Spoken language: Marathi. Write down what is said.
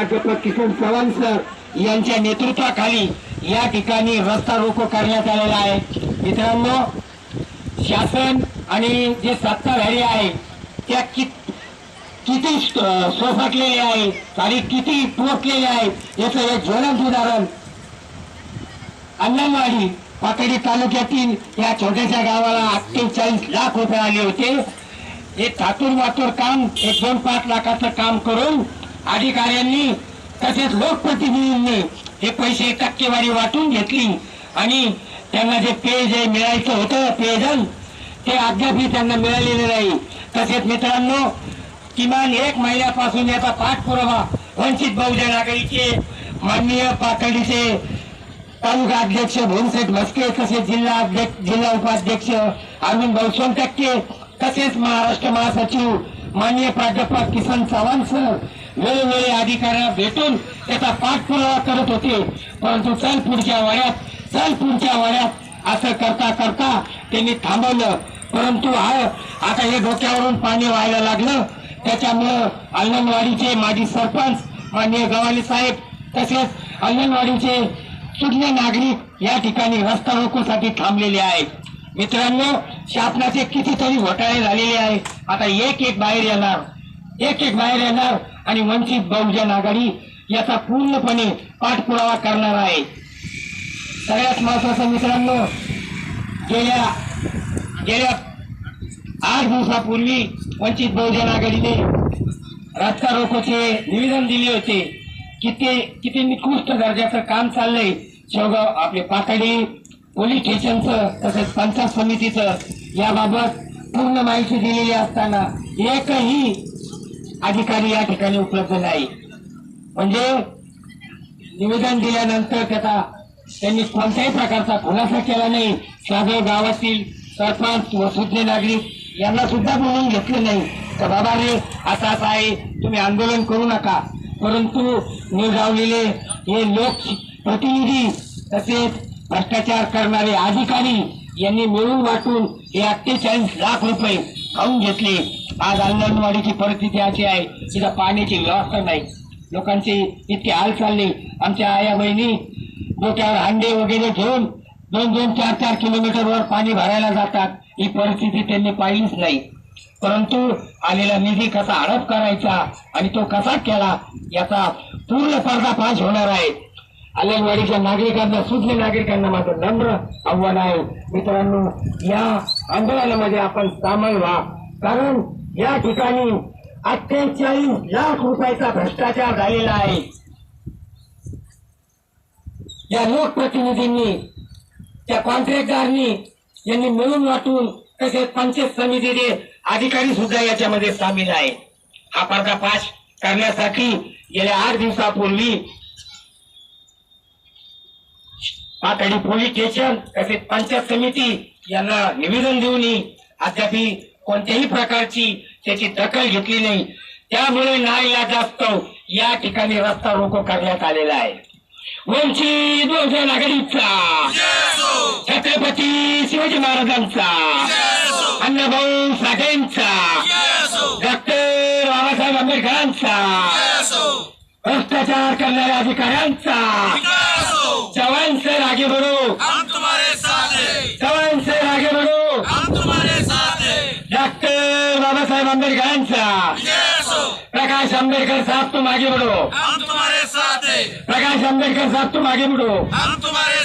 प्राध्यापक किसन चव्हाण सर यांच्या नेतृत्वाखाली या ठिकाणी रस्ता रोको करण्यात आलेला आहे. मित्रांनो शासन आणि जे सत्ताधारी आहे त्या कित किती स- सोसटलेले आहे आणि किती टोचलेले आहेत याचं एक ज्वलंत उदाहरण अंगणवाडी पातळी तालुक्यातील या छोट्याशा गावाला अठ्ठेचाळीस लाख रुपये आले होते. हे थातूर वातूर काम एक दोन पाच लाखाचं काम करून अधिकाऱ्यांनी तसेच लोकप्रतिनिधींनी हे पैसे टक्केवारी वाटून घेतली. आणि त्यांना जे पेय जे मिळायचं होतं पेयजल ते अद्यापही त्यांना मिळालेले नाही. तसेच मित्रांनो किमान एक महिन्यापासून याचा पाठपुरावा वंचित बहुजन आघाडीचे माननीय पातळीचे तालुका अध्यक्ष भोमसेठ म्हस्के तसेच जिल्हा अध्यक्ष जिल्हा उपाध्यक्ष अरविंद भाऊ सोनटक्के तसेच महाराष्ट्र महासचिव माननीय प्राध्यापक किसन चव्हाण सर वेळोवेळी अधिकाऱ्यांना भेटून त्याचा पाठपुरावा करत होते. परंतु चल पुढच्या वयात चल पुढच्या वयात असं करता करता त्यांनी थांबवलं. परंतु हा आता हे डोक्यावरून पाणी व्हायला लागलं. त्याच्यामुळं अंगणवाडीचे माजी सरपंच माननीय गव्हाणी साहेब तसेच अंगणवाडीचे सुज्ञ नागरिक या ठिकाणी रस्ता रोकोसाठी थांबलेले आहेत. मित्रांनो शासनाचे कितीतरी घोटाळे झालेले आहे आता एक एक बाहेर येणार. एक एक बाहेर येणार. आणि वंचित बहुजन आघाडी याचा पूर्णपणे पाठपुरावा करणार आहे. सगळ्यात महत्वाचं मित्रांनो गेल्या गेल्या आठ दिवसापूर्वी वंचित बहुजन आघाडीने रस्ता रोकोचे निवेदन दिले होते किती किती निकृष्ट दर्जाचं काम चाललंय. शेवगाव आपले पातळी पोलीस स्टेशनचं तसेच पंचायत समितीचं याबाबत पूर्ण माहिती दिलेली असताना एकही अधिकारी या ठिकाणी उपलब्ध नाही. म्हणजे निवेदन दिल्यानंतर त्याचा त्यांनी कोणत्याही प्रकारचा खुलासा केला नाही. साधव गावातील सरपंच व सुज्ञ नागरिक यांना सुद्धा बोलून घेतले नाही. तर बाबा रे असं काय? आहे तुम्ही आंदोलन करू नका. परंतु निवडावलेले हे लोक प्रतिनिधी तसेच भ्रष्टाचार करणारे अधिकारी यांनी मिळून वाटून हे अठ्ठेचाळीस लाख रुपये खाऊन घेतले. आज अंगणवाडीची परिस्थिती अशी आहे तिथं पाण्याची व्यवस्था नाही. लोकांची इतकी हाल चालली. आमच्या आया बहिणी डोक्यावर हांडे वगैरे घेऊन दोन दोन चार चार किलोमीटरवर पाणी भरायला जातात. ही परिस्थिती त्यांनी पाहिलीच नाही. परंतु आलेला निधी कसा हडप करायचा आणि तो कसा केला याचा पूर्ण पर्दाफाश होणार आहे. आलेवाडीच्या नागरिकांना सुज्ञ नागरिकांना माझं नम्र आव्हान आहे. मित्रांनो या आंदोलनामध्ये आपण सामील व्हा. कारण या ठिकाणी अठ्ठेचाळीस लाख रुपयाचा भ्रष्टाचार झालेला आहे. या लोकप्रतिनिधींनी त्या कॉन्ट्रॅक्टदारनी यांनी मिळून वाटून तसेच पंचायत समितीचे अधिकारी सुद्धा याच्यामध्ये सामील आहे. हा पर्दाफाश करण्यासाठी गेल्या आठ दिवसापूर्वी पातळी पोलीस स्टेशन तसेच पंचायत समिती यांना निवेदन देऊनही अद्याप कोणत्याही प्रकारची त्याची दखल घेतली नाही. त्यामुळे नाईला जास्त या ठिकाणी रस्ता रोको करण्यात आलेला आहे. वंचित बहुजन आघाडीचा छत्रपती शिवाजी महाराजांचा. अण्णाभाऊ साठेंचा. डॉक्टर बाबासाहेब आंबेडकरांचा. भ्रष्टाचार करणाऱ्या अधिकाऱ्यांचा. चव्हाण सर आगे बढ़ो प्रकाश आंबेडकर साहब तुम आगे बढ़ो हम तुम्हारे साथ हैं. प्रकाश आंबेडकर साहब तुम आगे बढ़ो हम तुम्हारे